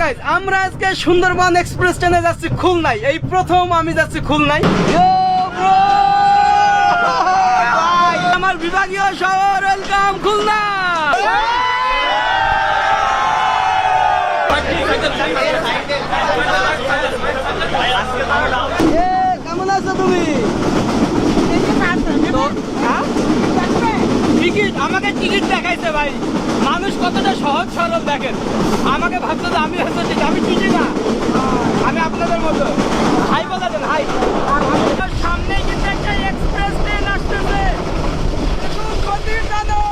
Guys আমরা আজকে Sundarban express ট্রেনে যাচ্ছি খুলনায়। এই প্রথম আমি যাচ্ছি খুলনায়। আমার বিভাগীয় শহর ওয়েলকাম খুলনা! কেমন আছো তুমি? টিকিট আমাকে টিকিট দেখাইছে ভাই। মানুষ কতটা সহজ সরল দেখেন। আমাকে ভাবতো যে আমি হয়তো ঠিক আমি চিনি না। আমি আপনাদের মতো। হাই বলা দেন হাই। আর সামনে কিন্তু একটা এক্সপ্রেস ট্রেন আসতেছে। দেখুন, গতির দানব।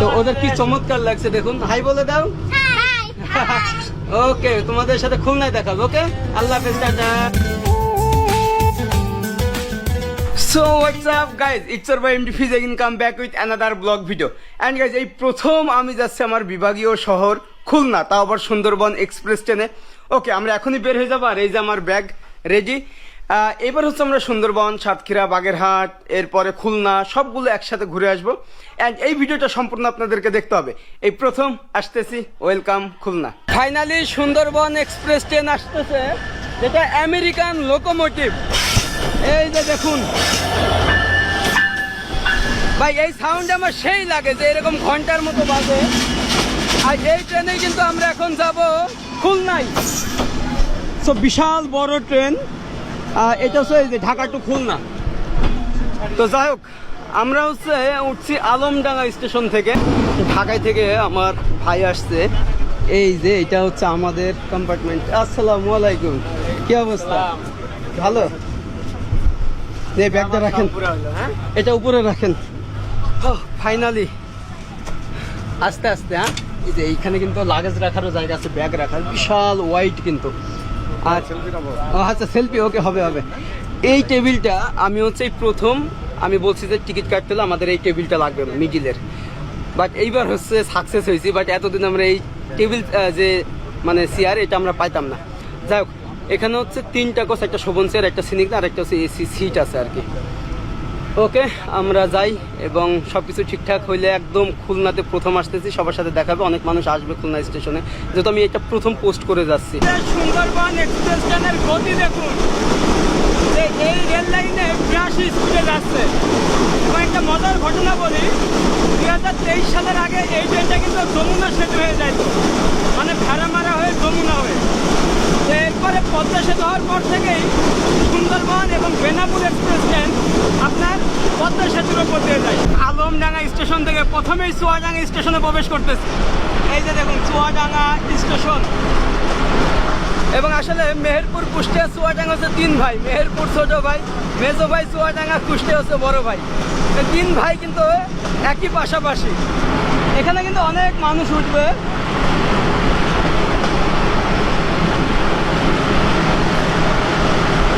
তো ওদের কি চমৎকার লাগছে দেখুন। হাই বলে দাও। ওকে তোমাদের সাথে খুলনায় দেখাবো ওকে আল্লাহ হাফেজ tata. So WhatsApp guys it's or by MD Fiz again come back with another blog video and guys এই প্রথম আমি যাচ্ছি আমার বিভাগীয় শহর খুলনা, তাও আবার সুন্দরবন এক্সপ্রেস ট্রেনে। ওকে আমরা এখনই বের হয়ে যাব। আর এই যে আমার ব্যাগ রেডি এবার হচ্ছে আমরা সুন্দরবন, সাতক্ষীরা, বাগেরহাট, এরপরে খুলনা, সবগুলো একসাথে ঘুরে আসব। অ্যান্ড এই ভিডিওটা সম্পূর্ণ আপনাদেরকে দেখতে হবে। এই প্রথম আসতেছি welcome Khulna. Finally Sundarban express train আসতেছে, যেটা আমেরিকান লোকোমোটিভ এই যে দেখুন। ভাই এই সাউন্ড আমার সেই লাগে যে এরকম ঘণ্টার মতো বাজে। আর এই ট্রেনে কিন্তু আমরা এখন যাব খুলনায়। সো বিশাল বড় ট্রেন। এটা হচ্ছে যে ঢাকা টু খুলনা। তো যাই হোক আমরা হচ্ছে উঠছি আলমডাঙ্গা স্টেশন থেকে। ঢাকায় থেকে আমার ভাই আসছে। এই যে এটা হচ্ছে আমাদের কম্পার্টমেন্ট আসসালামু আলাইকুম। কি অবস্থা? ভালো? যে ব্যাগটা রাখেন। এটা উপরে রাখেন। ফাইনালি আস্তে আস্তে হ্যাঁ? এই যে এইখানে কিন্তু লাগেজ রাখারও জায়গা আছে ব্যাগ রাখার। বিশাল ওয়াইট কিন্তু। ও আচ্ছা সেলফি ওকে হবে হবে। এই টেবিলটা আমি হচ্ছে প্রথম আমি বলছি যে টিকিট কাটতে হলে আমাদের এই টেবিলটা লাগবে মিডিলের বাট এইবার হচ্ছে সাকসেস হয়েছি বাট এতদিন আমরা এই টেবিল যে মানে চেয়ার এটা আমরা পাইতাম না। যাই হোক এখানে হচ্ছে তিনটা কোচ একটা শোভন চেয়ার, একটা সিনিক, আর একটা হচ্ছে এসি সিট আছে আর কি। ওকে, আমরা যাই এবং সব কিছু ঠিকঠাক হইলে একদম খুলনাতে প্রথম আসতেছি। সবার সাথে দেখাবে, অনেক মানুষ আসবে খুলনা স্টেশনে। যেহেতু আমি এটা প্রথম পোস্ট করে যাচ্ছি। সুন্দরবন ট্রেনের গতি দেখুন। এই রেল লাইনে বিরাশি স্পিডে যাচ্ছে। এবং একটা মজার ঘটনা বলি, দুই হাজার তেইশ সালের আগে এই ট্রেনটা কিন্তু যমুনা সেতু হয়ে যায় মানে ভেড়া মারা হয়ে যমুনা হয়ে তো এরপরে পদ্মা সেতু হওয়ার পর থেকেই সুন্দরবন এবং বেনাপুর এক্সপ্রেস ট্রেন আপনার পদ্মা সেতুর উপর দিয়ে যায়। আলমডাঙ্গা স্টেশন থেকে প্রথমেই চুয়াডাঙ্গা স্টেশনে প্রবেশ করতেছে। এই যে দেখুন, চুয়াডাঙ্গা স্টেশন। এবং আসলে মেহেরপুর কুষ্টিয়া চুয়াডাঙ্গা হচ্ছে তিন ভাই। মেহেরপুর ছোট ভাই, মেজো ভাই চুয়াডাঙ্গা, কুষ্টিয়া হচ্ছে বড় ভাই। তিন ভাই কিন্তু একই পাশাপাশি। এখানে কিন্তু অনেক মানুষ উঠবে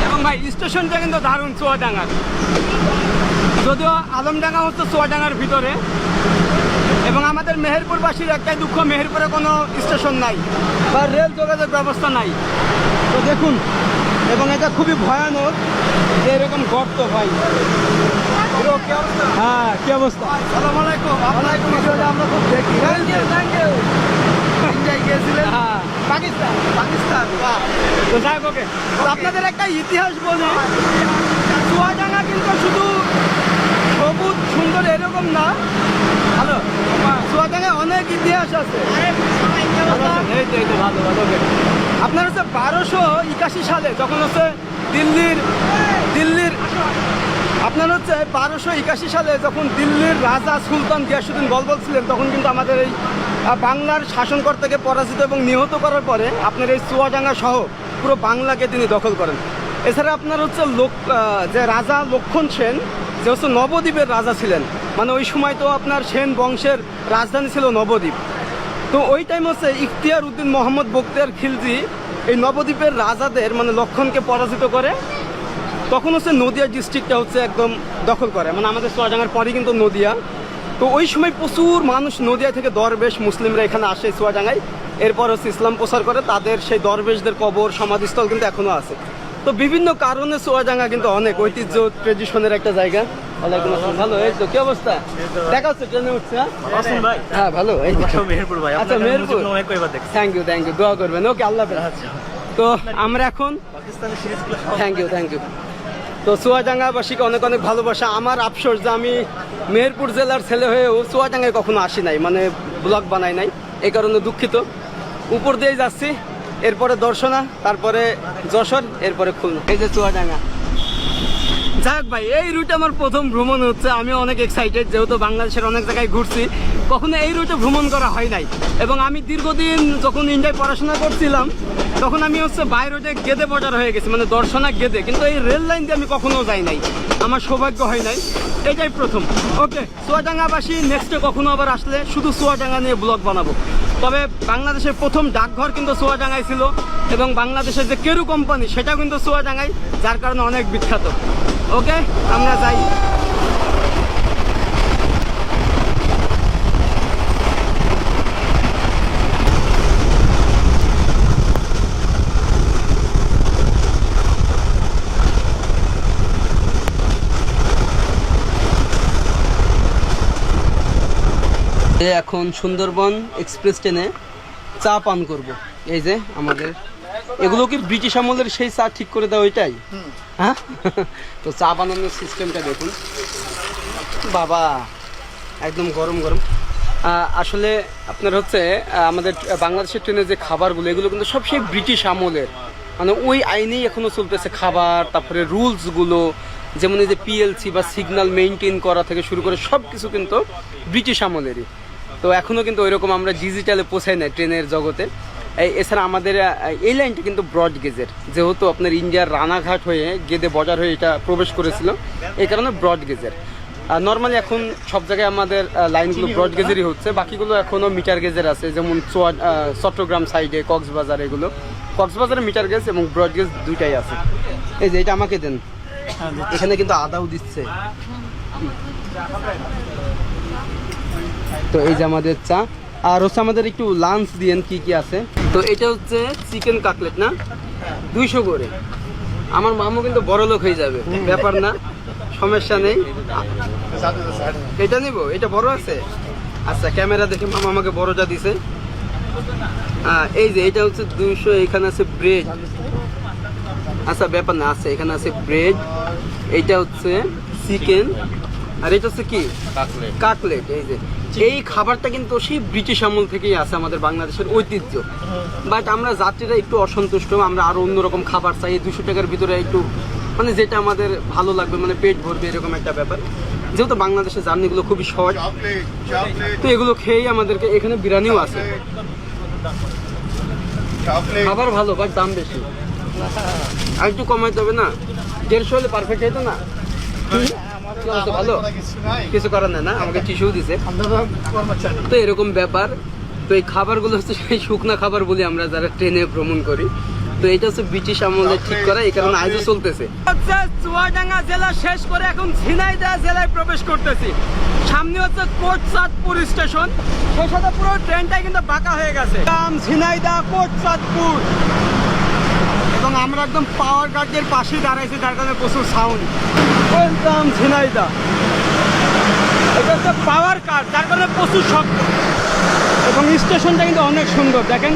এবং ভাই স্টেশনটা কিন্তু দারুণ চুয়াডাঙ্গার। যদিও আলমডাঙ্গা হচ্ছে চুয়াডাঙ্গার ভিতরে এবং আমাদের মেহেরপুরবাসীর একটাই দুঃখ মেহেরপুরে কোনো স্টেশন নাই বা রেল যোগাযোগ ব্যবস্থা নাই। তো দেখুন এবং এটা খুবই ভয়ানক যে এরকম গর্ত ভাই। হ্যাঁ কি অবস্থা? ভিডিওটা আমরা খুব দেখি। গিয়েছিলেন? হ্যাঁ। পাকিস্তান। পাকিস্তান তো যাই হোক আপনাদের একটা ইতিহাস বলি। চুয়াডাঙ্গা কিন্তু শুধু সবুজ সুন্দর এরকম না। হ্যালো? চুয়াডাঙ্গায় অনেক ইতিহাস আছে। ভালো ভালো, ভালো. আপনার হচ্ছে বারোশো একাশি সালে যখন হচ্ছে দিল্লির দিল্লির আপনার হচ্ছে বারোশো একাশি সালে যখন দিল্লির রাজা সুলতান গিয়াসুদ্দিন বলবল ছিলেন তখন কিন্তু আমাদের এই বাংলার শাসনকর্তাকে পরাজিত এবং নিহত করার পরে আপনার এই চুয়াডাঙ্গা সহ পুরো বাংলাকে তিনি দখল করেন। এছাড়া আপনার হচ্ছে লোক যে রাজা লক্ষণ সেন, যে হচ্ছে নবদ্বীপের রাজা ছিলেন মানে ওই সময় তো আপনার সেন বংশের রাজধানী ছিল নবদ্বীপ। তো ওই টাইম হচ্ছে ইখতিয়ার উদ্দিন মোহাম্মদ বক্তিয়ার খিলজি এই নবদ্বীপের রাজাদের মানে লক্ষণকে পরাজিত করে, তখন হচ্ছে নদিয়া ডিস্ট্রিক্টটা হচ্ছে একদম দখল করে। মানে আমাদের চুয়াডাঙ্গার পরে কিন্তু নদিয়া তো ওই সময় প্রচুর মানুষ নদিয়া থেকে দরবেশ মুসলিমরা এখানে আসে চুয়াডাঙ্গায় এরপর হচ্ছে ইসলাম প্রচার করে তাদের সেই দরবেশদের কবর সমাধিস্থল কিন্তু এখনও আছে। তো বিভিন্ন কারণে চুয়াডাঙ্গা কিন্তু অনেক ঐতিহ্য ট্রেডিশনের একটা জায়গা। ওয়ালাইকুম আসসালাম। ভালো? এই তো কি অবস্থা? দেখা হচ্ছে ট্রেনে উঠছে হ্যাঁ? ভাই। হ্যাঁ ভালো। এই মেহেরপুর ভাই। আচ্ছা, মেহেরপুর। অনেক কয়বার দেখছি। থ্যাংক ইউ থ্যাংক ইউ দোয়া করবেন। ওকে আল্লাহ হাফেজ। আচ্ছা। তো আমরা এখন পাকিস্তানের সিরিজগুলো থ্যাংক ইউ থ্যাংক ইউ তো চুয়াডাঙ্গাবাসীকে অনেক অনেক ভালোবাসা। আমার আফসোস যে আমি মেহেরপুর জেলার ছেলে হয়েও চুয়াডাঙ্গায় কখনো আসি নাই মানে ব্লগ বানাই নাই এই কারণে দুঃখিত। উপর দিয়ে যাচ্ছি, এরপরে দর্শনা, তারপরে যশোর, এরপরে খুলনা। এই যে চুয়াডাঙ্গা যাক ভাই, এই রুটে আমার প্রথম ভ্রমণ হচ্ছে। আমি অনেক এক্সাইটেড যেহেতু বাংলাদেশের অনেক জায়গায় ঘুরছি। কখনো এই রুটে ভ্রমণ করা হয় নাই। এবং আমি দীর্ঘদিন যখন ইন্ডিয়ায় পড়াশোনা করছিলাম, তখন আমি হচ্ছে বাই রোডে গেদে বর্ডার হয়ে গেছি মানে দর্শনা গেদে। কিন্তু এই রেল লাইন দিয়ে আমি কখনো যাই নাই। আমার সৌভাগ্য হয় নাই। এটাই প্রথম। ওকে চুয়াডাঙ্গাবাসী নেক্সটে কখনো আবার আসলে শুধু চুয়াডাঙ্গা নিয়ে ব্লগ বানাবো। তবে বাংলাদেশের প্রথম ডাকঘর কিন্তু চুয়াডাঙ্গায় ছিল, এবং বাংলাদেশের যে কেরু কোম্পানি সেটাও কিন্তু চুয়াডাঙ্গায় যার কারণে অনেক বিখ্যাত। ওকে আমরা যাই। এখন সুন্দরবন এক্সপ্রেস ট্রেনে চা পান করব। এই যে আমাদের এগুলো কি ব্রিটিশ আমলের সেই চা ঠিক করে দেওয়া ওইটাই? হ্যাঁ? তো চা বানানোর সিস্টেমটা দেখুন। বাবা একদম গরম গরম। আসলে আপনার হচ্ছে আমাদের বাংলাদেশের ট্রেনের যে খাবারগুলো এগুলো কিন্তু সব সেই ব্রিটিশ আমলের। মানে ওই আইনেই এখনও চলতেছে খাবার তারপরে রুলসগুলো যেমন এই যে পিএলসি বা সিগন্যাল মেনটেন করা থেকে শুরু করে সব কিছু কিন্তু ব্রিটিশ আমলেরই। তো এখনও কিন্তু ওইরকম আমরা ডিজিটালে পৌঁছাই না ট্রেনের জগতে। এছাড়া আমাদের এই লাইনটা কিন্তু ব্রড গেজের যেহেতু আপনার ইন্ডিয়ার রানাঘাট হয়ে গেদে বজার হয়ে এটা প্রবেশ করেছিল এই কারণে ব্রড গেজের নর্মালি এখন সব জায়গায় আমাদের লাইনগুলো ব্রড গেজেরই হচ্ছে। বাকিগুলো এখনও মিটার গেজের আছে যেমন চট্টগ্রাম সাইডে কক্সবাজার এগুলো। কক্সবাজারে মিটার গেজ এবং ব্রড গেজ দুইটাই আছে। এই যে এটা আমাকে দেন। এখানে কিন্তু আদাও দিচ্ছে। তো এই যে আমাদের চা। আর হচ্ছে আমাদের একটু লাঞ্চ দিয়েন কি কি আছে? তো এটা হচ্ছে চিকেন কাটলেট না? দুইশো করে। আমার মামু কিন্তু বড় লোক হয়ে যাবে ব্যাপার না সমস্যা নেই। এটা নিব এটা বড় আছে? আচ্ছা ক্যামেরা দেখে মামা আমাকে বড়টা দিছে। এই যে এটা হচ্ছে দুইশো এখানে আছে ব্রেড। আচ্ছা ব্যাপার না আছে এখানে আছে ব্রেড। এইটা হচ্ছে চিকেন। আর এটা হচ্ছে কি? কাকলেট কাকলেট এই যে। এই খাবারটা কিন্তু সেই ব্রিটিশ আমল থেকেই আছে আমাদের বাংলাদেশের ঐতিহ্য। বাট আমরা যাত্রীরা একটু অসন্তুষ্ট, আমরা আরও অন্যরকম খাবার চাই দুশো টাকার ভিতরে একটু মানে যেটা আমাদের ভালো লাগবে মানে পেট ভরবে, এরকম একটা ব্যাপার। যেহেতু বাংলাদেশের জার্নিগুলো খুবই শর্ট, তো এগুলো খেয়েই আমাদেরকে এখানে বিরিয়ানিও আছে. খাবার ভালো বাট দাম বেশি। আর একটু কমাইতে হবে না, দেড়শো হলে পারফেক্ট হইতো না? ভালো? কিছু করার না? আমাকে টিস্যু দিছে। তো এরকম ব্যাপার। তো এই খাবারগুলো হচ্ছে সেই শুকনা খাবার বলি আমরা যারা ট্রেনে ভ্রমণ করি। তো এটা হচ্ছে ব্রিটিশ আমলে ঠিক করা এই কারণে আজও চলতেছে। চুয়াডাঙ্গা জেলা শেষ করে এখন ঝিনাইদহ জেলায় প্রবেশ করতেছি। সামনে হচ্ছে কোটচাঁদপুর স্টেশন। সেই সাথে পুরো ট্রেনটাই কিন্তু বাঁকা হয়ে গেছে। নাম ঝিনাইদহ কোটচাঁদপুর এবং আমরা একদম পাওয়ার গার্ডের পাশেই দাঁড়াইছি, যার কারণে প্রচুর সাউন্ড ওয়েলকাম ঝিনাইদা। এটা হচ্ছে পাওয়ার কার যার কারণে প্রচুর শব্দ। এবং স্টেশনটা কিন্তু অনেক সুন্দর, দেখেন।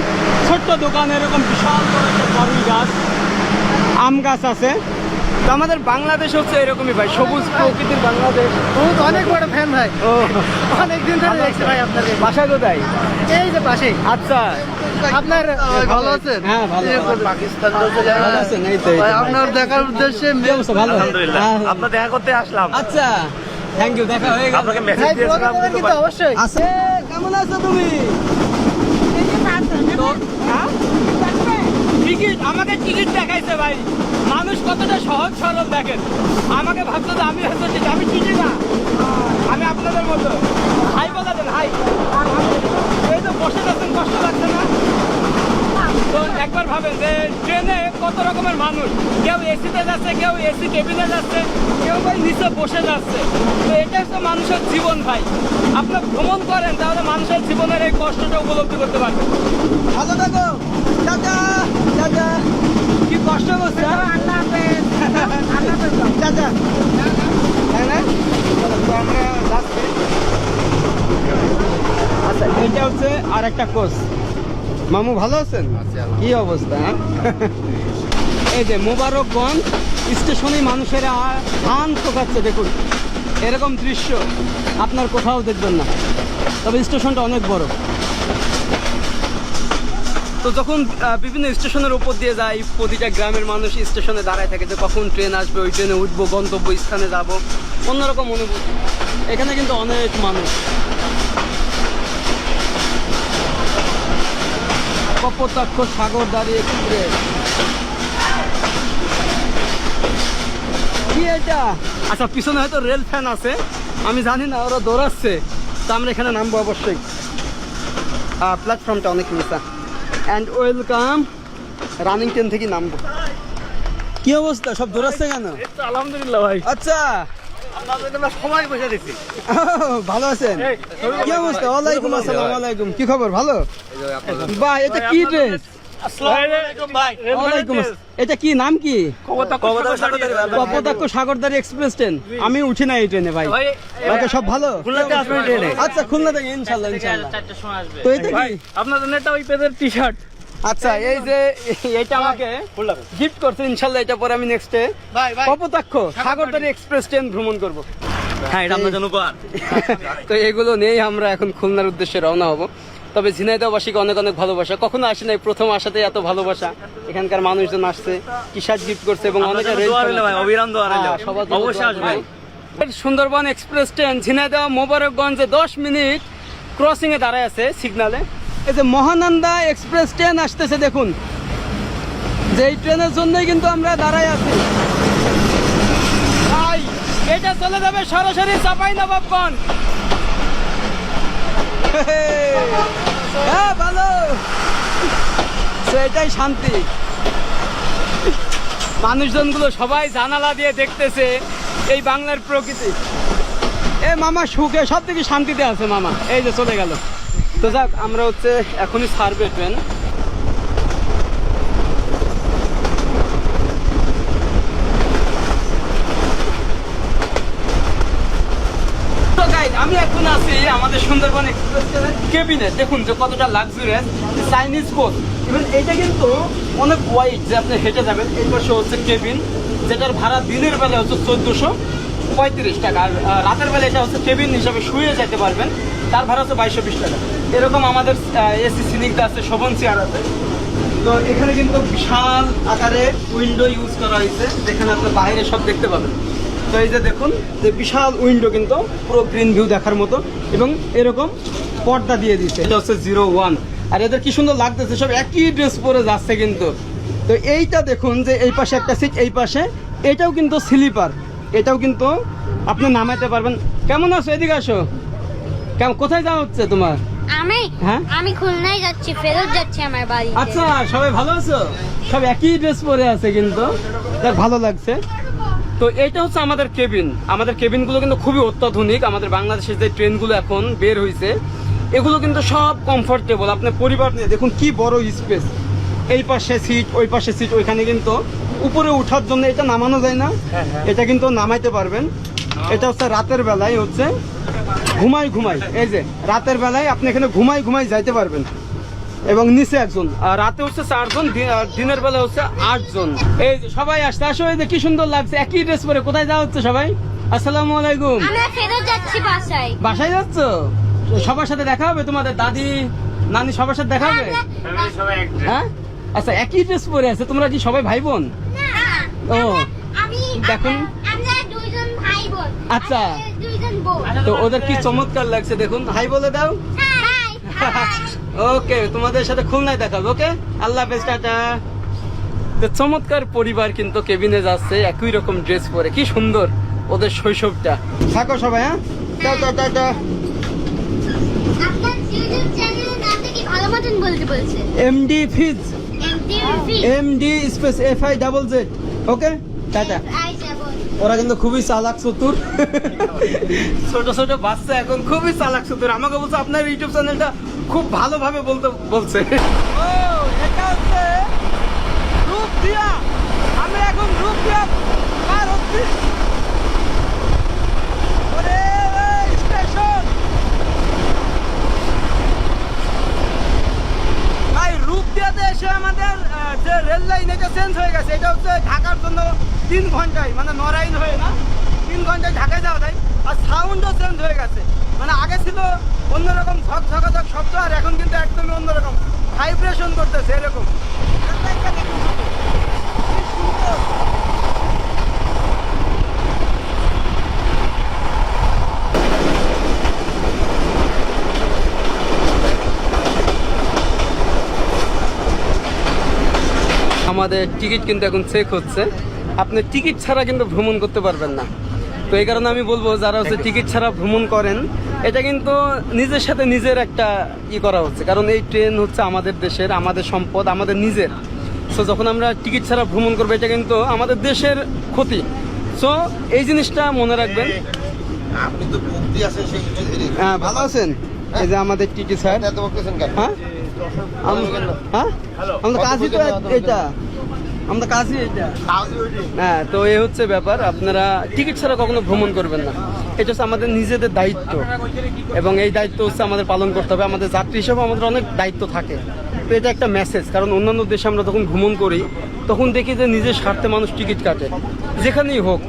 ছোট্ট দোকান, এরকম বিশাল বড় একটা বড়ই গাছ আম গাছ আছে। তো আমাদের বাংলাদেশ হচ্ছে এরকমই ভাই সবুজ প্রকৃতির বাংলাদেশ। বহুত অনেক বড় ফ্যান ভাই। ও। অনেক দিন ধরে দেখছি ভাই আপনাকে বাসা কোথায়? এই যে পাশেই। আচ্ছা। আপনার ভালো আছেন? হ্যাঁ ভালো পাকিস্তান ভালো আছেন এই তো ভাই আপনার দেখার উদ্দেশ্যে ভালো? আলহামদুলিল্লাহ। হ্যাঁ। আপনার দেখা করতে আসলাম। আচ্ছা। থ্যাংক ইউ দেখা হয়ে গেল। আপনাকে মেসেজ দিয়েছিলাম কিন্তু কিন্তু অবশ্যই। আছে। কেমন আছো তুমি? তো, হ্যাঁ? টিকিট, আমাকে টিকিট দেখাইছে ভাই। মানুষ কতটা সহজ সরল দেখেন। আমাকে ভাবতো যে আমি হয়তো আমি চিনি না। আমি আপনাদের মতো। হাই বলা দেন, হাই। এই তো বসে যাচ্ছেন কষ্ট লাগছে না? তো একবার ভাবেন যে ট্রেনে কত রকমের মানুষ। কেউ এসিতে যাচ্ছে কেউ এসি কেবিনে যাচ্ছে কেউ ভাই নিচে বসে যাচ্ছে। তো এটাই তো মানুষের জীবন ভাই। আপনি ভ্রমণ করেন তাহলে মানুষের জীবনের এই কষ্টটা উপলব্ধি করতে পারবেন। ভালো থাকো। দাদা দাদা কি কষ্ট করছে হ্যাঁ? হ্যাঁ, হ্যাঁ। আচ্ছা এটা হচ্ছে আর একটা কোর্স মামু ভালো আছেন? কি অবস্থা? এই যে মোবারকগঞ্জ স্টেশনে মানুষেরা ধান শোকাচ্ছে দেখুন। এরকম দৃশ্য আপনার কোথাও দেখবেন না। তবে স্টেশনটা অনেক বড়। তো যখন বিভিন্ন স্টেশনের উপর দিয়ে যাই প্রতিটা গ্রামের মানুষ স্টেশনে দাঁড়ায় থাকে যে কখন ট্রেন আসবে ওই ট্রেনে উঠবো গন্তব্য স্থানে যাব অন্যরকম অনুভূতি। এখানে কিন্তু অনেক মানুষ। কপোতাক্ষ সাগর দাঁড়িয়ে এক্সপ্রেস কি এটা? আচ্ছা পিছনে হয়তো রেল ফ্যান আছে। আমি জানি না ওরা দৌড়াচ্ছে। তো আমরা এখানে নামবো অবশ্যই। প্ল্যাটফর্মটা অনেক নিচা। অ্যান্ড ওয়েলকাম রানিং ট্রেন থেকে নামবো। কি অবস্থা? সব দৌড়াচ্ছে কেন? আলহামদুলিল্লাহ ভাই। আচ্ছা ভালো আছেন? কি অবস্থা? ওয়ালাইকুম আসসালাম ওয়ালাইকুম। কি খবর? ভালো? বাহ এটা কি ড্রেস এটা কি নাম কি? Kapotaksha Sagardari express train. আমি উঠি না এই ট্রেনে ভাই। সব ভালো? খুলনাতে আচ্ছা খুলনা থেকে ইনশাল্লাহ ইনশাল্লাহ। তো এটা কি? আপনার জন্য ওই পেজের টি শার্ট আচ্ছা এই যে এটা আমাকে গিফট করছে ইনশাল্লাহ এটা পরে আমি নেক্সটে কপোতাক্ষ সাগরদারি এক্সপ্রেস ট্রেন ভ্রমণ করব। হ্যাঁ এটা আপনার জন্য উপহার তো এগুলো নিয়েই আমরা এখন খুলনার উদ্দেশ্যে রওনা হব। তবে ঝিনাইদহবাসীকে অনেক অনেক ভালোবাসা। কখনো আসে নাই প্রথম আসাতেই এত ভালোবাসা। এখানকার মানুষজন আসছে শার্ট গিফট করছে এবং অনেকে। হ্যাঁ। সুন্দরবন এক্সপ্রেস ট্রেন ঝিনাইদহ মোবারকগঞ্জে দশ মিনিট ক্রসিং এ দাঁড়ায় আছে সিগনালে এই যে মহানন্দা এক্সপ্রেস ট্রেন আসতেছে দেখুন। যে এই ট্রেনের জন্যই কিন্তু আমরা দাঁড়াই আছি। এটা চলে যাবে সরাসরি চাপাই নবাবগঞ্জ হ্যাঁ ভালো। তো এটাই শান্তি। মানুষজনগুলো সবাই জানালা দিয়ে দেখতেছে এই বাংলার প্রকৃতি। এ মামা সুখে সব থেকে শান্তিতে আছে মামা। এই যে চলে গেল। তো যাক, আমরা হচ্ছে এখনই ছাড়বে ট্রেন। আমি এখন আছি আমাদের সুন্দরবন এক্সপ্রেস কেবিনে দেখুন যে কতটা লাক্সারিয়াস চাইনিজ কোচ এটা কিন্তু অনেক ওয়াইড যে আপনি হেঁটে যাবেন, এই পাশে হচ্ছে কেবিন যেটার ভাড়া দিনের বেলা হচ্ছে চোদ্দোশো। পঁয়ত্রিশ টাকা। আর রাতের বেলা এটা হচ্ছে কেবিন হিসাবে শুয়ে যেতে পারবেন। তার ভাড়া হচ্ছে বাইশশো বিশ টাকা। এরকম আমাদের এসি সিনিকটা আছে শোভন চেয়ার আছে। তো এখানে কিন্তু বিশাল আকারে উইন্ডো ইউজ করা হয়েছে। যেখানে আপনি বাইরে সব দেখতে পাবেন। তো এই যে দেখুন, যে বিশাল উইন্ডো কিন্তু পুরো গ্রিন ভিউ দেখার মতো। এবং এরকম পর্দা দিয়ে দিচ্ছে এটা হচ্ছে জিরো ওয়ান। আর এদের কি সুন্দর লাগতেছে, সব একই ড্রেস পরে যাচ্ছে কিন্তু। তো এইটা দেখুন যে এই পাশে একটা সিট এই পাশে এটাও কিন্তু স্লিপার। এটাও কিন্তু আপনি নামাইতে পারবেন। কেমন আছো? এদিকে আসো। কেমন কোথায় যাওয়া হচ্ছে তোমার? আমি? হ্যাঁ? আমি খুলনায় যাচ্ছি ফেরত যাচ্ছি আমার বাড়ি আচ্ছা সবাই ভালো আছো? সব একই ড্রেস পরে আছে কিন্তু। দেখ ভালো লাগছে। তো এটা হচ্ছে আমাদের কেবিন আমাদের কেবিনগুলো কিন্তু খুবই অত্যাধুনিক। আমাদের বাংলাদেশের যে ট্রেনগুলো এখন বের হয়েছে এগুলো কিন্তু সব কমফোর্টেবল আপনার পরিবার নিয়ে দেখুন কি বড় স্পেস এই পাশে সিট ওই পাশে সিট ওইখানে কিন্তু উপরে ওঠার জন্য এটা নামানো যায় না। এটা কিন্তু নামাইতে পারবেন। এটা হচ্ছে রাতের বেলায় হচ্ছে। ঘুমাই ঘুমাই এই যে রাতের বেলায় আপনি এখানে ঘুমাই ঘুমাই যাইতে পারবেন। এবং নিচে একজন। আর রাতে হচ্ছে চারজন দিনের বেলা হচ্ছে আটজন। এই যে সবাই আসতে আসো। এই যে কি সুন্দর লাগছে। একই ড্রেস পরে কোথায় যাওয়া হচ্ছে সবাই? আসসালামু আলাইকুম। আমরা ফেরত যাচ্ছি বাসায়। বাসায় যাচ্ছ? সবার সাথে দেখা হবে তোমাদের? দাদি নানি সবার সাথে দেখা হবে? হ্যাঁ? আচ্ছা একই ড্রেস পরে আছে তোমরা কি সবাই ভাই বোন ও দেখুন। আচ্ছা। তো ওদের কি চমৎকার লাগছে দেখুন। হাই বলে দাও। ওকে তোমাদের সাথে খুলনায় দেখাবো ওকে? আল্লাহ হাফেজ টাটা। তো চমৎকার পরিবার কিন্তু কেবিনে যাচ্ছে একই রকম ড্রেস পরে। কি সুন্দর ওদের শৈশবটা। থাকো সবাই হ্যাঁ? Tata tata. MD Fiz MTV MD space F I double Z okay tata ওরা কিন্তু খুবই চালাক চতুর ছোট ছোট বাচ্চা এখন খুবই চালাক চতুর আমাকে বলছে আপনার ইউটিউব চ্যানেলটা খুব ভালোভাবে বলতে বলছে ও এটা হচ্ছে রূপদিয়া আমি এখন রূপদিয়া পার হচ্ছি ওরে স্টেশন দেশে আমাদের আহ, যে রেল লাইন এটা চেঞ্জ হয়ে গেছে এটা হচ্ছে ঢাকার জন্য তিন ঘন্টায় মানে নরাইন হয়ে না, তিন ঘন্টায় ঢাকায় যাওয়া যায়, আর সাউন্ডও চেঞ্জ হয়ে গেছে। মানে আগে ছিল অন্যরকম ঝক ঝকাঝক শব্দ, আর এখন কিন্তু একদমই অন্যরকম। ভাইব্রেশন করতেছে এরকম। আমাদের টিকিট কিন্তু এখন চেক হচ্ছে। আপনি টিকিট ছাড়া কিন্তু ভ্রমণ করতে পারবেন না। তো এই কারণে আমি বলব যারা হচ্ছে টিকিট ছাড়া ভ্রমণ করেন এটা কিন্তু নিজের সাথে নিজের একটা ই করা হচ্ছে। কারণ এই ট্রেন হচ্ছে আমাদের দেশের আমাদের সম্পদ আমাদের নিজের। সো যখন আমরা টিকিট ছাড়া ভ্রমণ করব এটা কিন্তু আমাদের দেশের ক্ষতি। সো এই জিনিসটা মনে রাখবেন। হ্যাঁ ভালো আছেন? এই যে আমাদের টিকিট স্যার। হ্যাঁ? হ্যাঁ? কাজই তো এটা। আমাদের কাজই এটা হ্যাঁ তো এই হচ্ছে ব্যাপার আপনারা টিকিট ছাড়া কখনো ভ্রমণ করবেন না। এটা হচ্ছে আমাদের নিজেদের দায়িত্ব। এবং এই দায়িত্ব হচ্ছে আমাদের পালন করতে হবে। আমাদের যাত্রী হিসেবে আমাদের অনেক দায়িত্ব থাকে। তো এটা একটা মেসেজ কারণ অন্যান্য দেশে আমরা যখন ভ্রমণ করি তখন দেখি যে নিজের স্বার্থে মানুষ টিকিট কাটে। যেখানেই হোক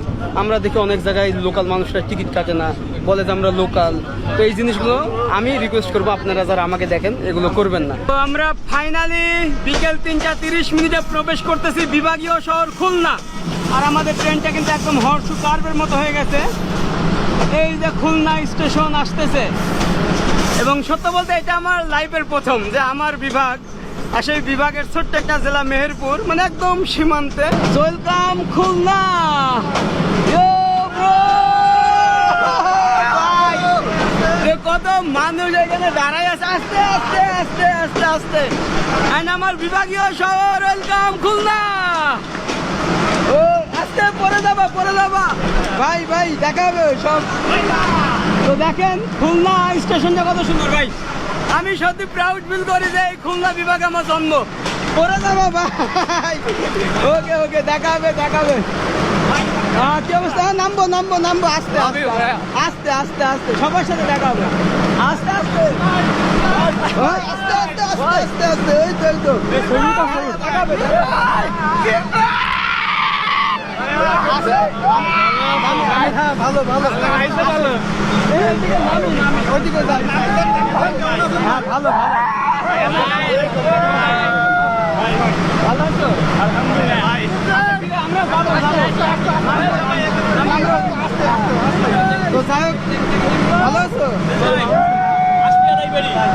আমরা দেখি অনেক জায়গায় লোকাল মানুষরা টিকিট কাটে না। বলে যে আমরা লোকাল তো এই জিনিসগুলো আমি রিকোয়েস্ট করব আপনারা যারা আমাকে দেখেন, এগুলো করবেন না। তো আমরা ফাইনালি বিকেল তিনটা তিরিশ মিনিটে প্রবেশ করতেছি বিভাগীয় শহর খুলনা। আর আমাদের ট্রেনটা কিন্তু একদম হর্ষু কার্ভের মতো হয়ে গেছে। এই যে খুলনা স্টেশন আসতেছে। এবং সত্য বলতে এটা আমার লাইফের প্রথম যে আমার বিভাগ, আর সেই বিভাগের ছোট্ট একটা জেলা মেহেরপুর মানে একদম সীমান্তে। Welcome Khulna Yo, bro! ভাই, যে কত মানুষ এখানে দাঁড়ায় আছে। আস্তে আস্তে আস্তে আস্তে আস্তে। And আমার বিভাগীয় শহর ওয়েলকাম খুলনা। ও আস্তে পরে যাবা পরে যাবা। ভাই ভাই দেখাবে সব। তো দেখেন খুলনা স্টেশনটা কত সুন্দর ভাই। আমি সত্যি প্রাউড ফিল করি যে এই খুলনা বিভাগে আমার জন্ম। পরে যাব ভাই। ওকে ওকে দেখাবে দেখাবে। আহ, কি অবস্থা? নামবো নামবো নামবো। আস্তে আস্তে আস্তে আস্তে আস্তে। সবার সাথে দেখা হবে আস্তে আস্তে আস্তে আস্তে আস্তে আস্তে ওই তো ওই তো। হ্যাঁ ভালো ভালো ওইদিকে যাই। হ্যাঁ ভালো ভালো ভালো আছো? আমরা ভালো, ভালো। তো সাহেব ভালো আছো?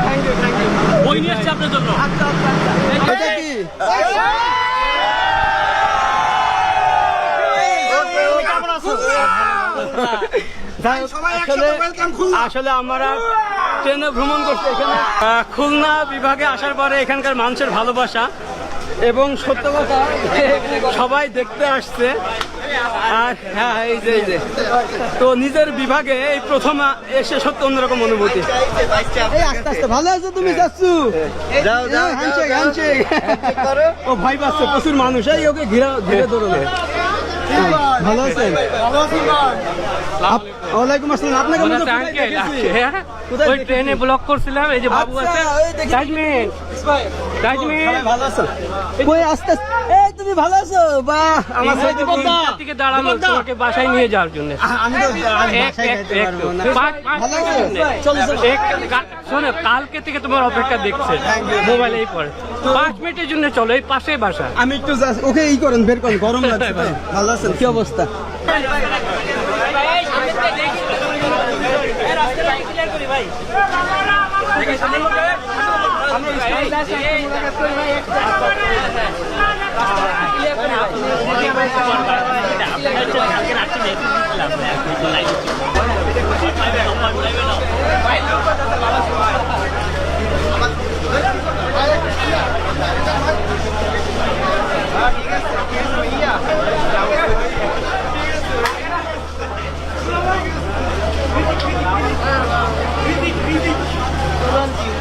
থ্যাংক ইউ থ্যাংক ইউ বই নিয়ে এসছি আপনার জন্য। আচ্ছা আচ্ছা আচ্ছা। এটা কি? আসলে আসলে আমরা ট্রেনে ভ্রমণ করছি এখানে। খুলনা বিভাগে আসার পরে এখানকার মানুষের ভালোবাসা। এবং সত্য কথা সবাই দেখতে আসছে। আর হ্যাঁ এই যে এই যে। তো নিজের বিভাগে এই প্রথম এসে সত্য অন্যরকম অনুভূতি। আস্তে আস্তে ভালো আছো তুমি যাচ্ছু? যাও যাও হ্যান্ডশেক হ্যান্ডশেক ও ভাই পাচ্ছ প্রচুর মানুষ। এই ওকে ঘিরে ঘিরে ধরলো ভালো আছেন? ওয়ালাইকুম আসসালাম আপনাকে কোথায় ওই ট্রেনে ব্লক করছিলাম এই যে বাবু আচ্ছা, আছে। তাজমিন তাজমিন ভালো কই আস্তে আস্তে- তুমি ভালো আছো? বাহ আমার সাথে দিকে দাঁড়ানো তোমাকে বাসায় নিয়ে যাওয়ার জন্য। আমি তো এক বাসায় এক এক পারব না। পাঁচ পাঁচ ভালো আছো? চলো, চলো। এক- কা- শোনো কালকে থেকে তোমার অপেক্ষা দেখছে। মোবাইলেই পড়ে পাঁচ মিনিটের জন্য চলো এই পাশেই বাসা। আমি একটু ওকে ই করেন বের করেন গরম লাগছে। ভালো আছেন? কি অবস্থা?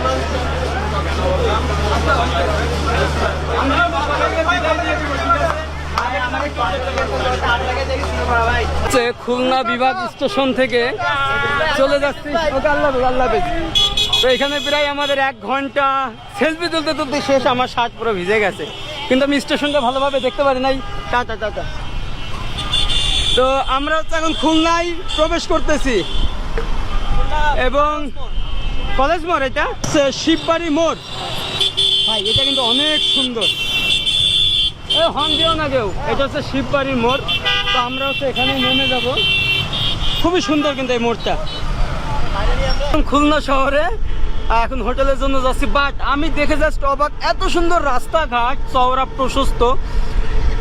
হচ্ছে খুলনা বিভাগ স্টেশন থেকে চলে যাচ্ছি। আল্লাহ আল্লাহ তো এখানে প্রায় আমাদের এক ঘণ্টা সেলফি তুলতে তুলতে শেষ আমার শার্ট পুরো ভিজে গেছে। কিন্তু আমি স্টেশনটা ভালোভাবে দেখতে পারি নাই। টাটা টাটা তো আমরা হচ্ছে এখন খুলনায় প্রবেশ করতেছি। এবং কলেজ মোড় এটা? শিববাড়ি মোড়। ভাই এটা কিন্তু অনেক সুন্দর। হন দিও না এটা হচ্ছে মোড়। তো আমরা হচ্ছে এখানে খুবই সুন্দর কিন্তু এই মোড়টা। খুলনা শহরে এখন হোটেলের জন্য যাচ্ছি বাট আমি দেখে জাস্ট অবাক, এত সুন্দর রাস্তাঘাট, চওড়া প্রশস্ত।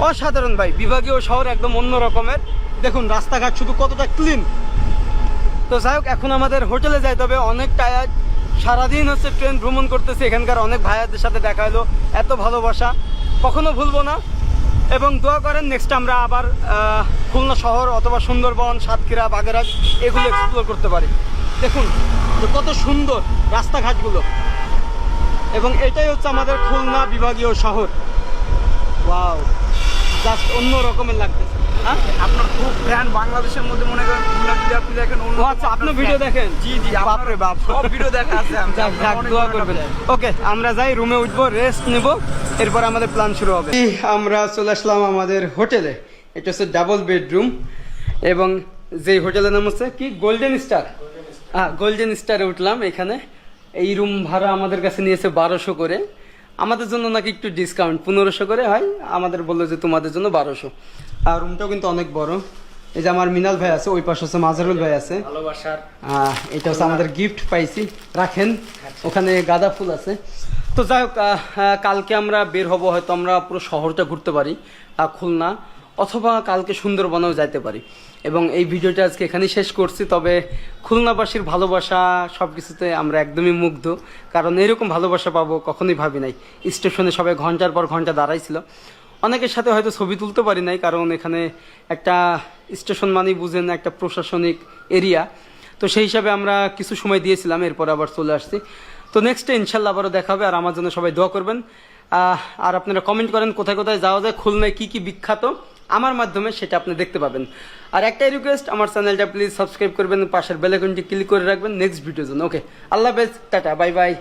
অসাধারণ ভাই, বিভাগীয় শহর একদম অন্য রকমের। দেখুন, রাস্তাঘাট শুধু কতটা ক্লিন তো যাই হোক, এখন আমাদের হোটেলে যাইতে হবে অনেক টায়ার্ড সারাদিন হচ্ছে ট্রেন ভ্রমণ করতেছি, এখানকার অনেক ভাইয়াদের সাথে দেখা হলো, এত ভালোবাসা। কখনো ভুলবো না। এবং দোয়া করেন নেক্সট আমরা আবার খুলনা শহর অথবা সুন্দরবন, সাতক্ষীরা, বাগেরহাট এগুলো এক্সপ্লোর করতে পারি। দেখুন কত সুন্দর রাস্তাঘাটগুলো। এবং এটাই হচ্ছে আমাদের খুলনা বিভাগীয় শহর। ওয়াও জাস্ট অন্য রকমের লাগতেছে। আপনার খুব ফ্যান বাংলাদেশের মধ্যে মনে করেন খুলনা যদি আপনি দেখেন অন্য ও আচ্ছা আপনি ভিডিও দেখেন? জি জি বাপরে বাপ সব ভিডিও দেখা আছে যাক যাক দোয়া করবেন। ওকে আমরা যাই রুমে উঠবো রেস্ট নেব এরপর আমাদের প্ল্যান শুরু হবে। আমরা চলে আসলাম আমাদের হোটেলে। এটা হচ্ছে ডাবল বেডরুম এবং যে হোটেলের নাম হচ্ছে কি? গোল্ডেন স্টার হ্যাঁ গোল্ডেন স্টারে উঠলাম এখানে। এই রুম ভাড়া আমাদের কাছে নিয়েছে বারোশো করে। আমাদের জন্য নাকি একটু ডিসকাউন্ট পনেরোশো করে হয় আমাদের বলল যে তোমাদের জন্য বারোশো। আর রুমটাও কিন্তু অনেক বড়। এই যে আমার মিনাল ভাই আছে ওই পাশে হচ্ছে মাজারুল ভাই আছে। এটা হচ্ছে আমাদের গিফট পাইছি। রাখেন ওখানে গাঁদা ফুল আছে। তো যাই হোক কালকে আমরা বের হব হয়তো আমরা পুরো শহরটা ঘুরতে পারি খুলনা। অথবা কালকে সুন্দরবনেও যাইতে পারি। এবং এই ভিডিওটা আজকে এখানেই শেষ করছি, তবে খুলনাবাসীর ভালোবাসা সব কিছুতে আমরা একদমই মুগ্ধ। কারণ এরকম ভালোবাসা পাবো কখনোই ভাবি নাই। স্টেশনে সবাই ঘণ্টার পর ঘণ্টা দাঁড়াইছিল। অনেকের সাথে হয়তো ছবি তুলতে পারি নাই, কারণ এখানে একটা স্টেশন মানেই বুঝেন একটা প্রশাসনিক এরিয়া। তো সেই হিসাবে আমরা কিছু সময় দিয়েছিলাম, এরপর আবার চলে আসছি। তো নেক্সটে ইনশাল্লাহ আবারও দেখা হবে, আর আমার জন্য সবাই দোয়া করবেন। আর আপনারা কমেন্ট করেন কোথায় কোথায় যাওয়া যায়, খুলনায় কী কী বিখ্যাত। আমার মাধ্যমে সেটা আপনি দেখতে পাবেন। আর একটাই রিকোয়েস্ট আমার চ্যানেলটা প্লিজ সাবস্ক্রাইব করবেন, পাশের বেলাইকনটি ক্লিক করে রাখবেন। নেক্সট ভিডিওর জন্য ওকে আল্লাহ হাফেজ, টাটা বাই বাই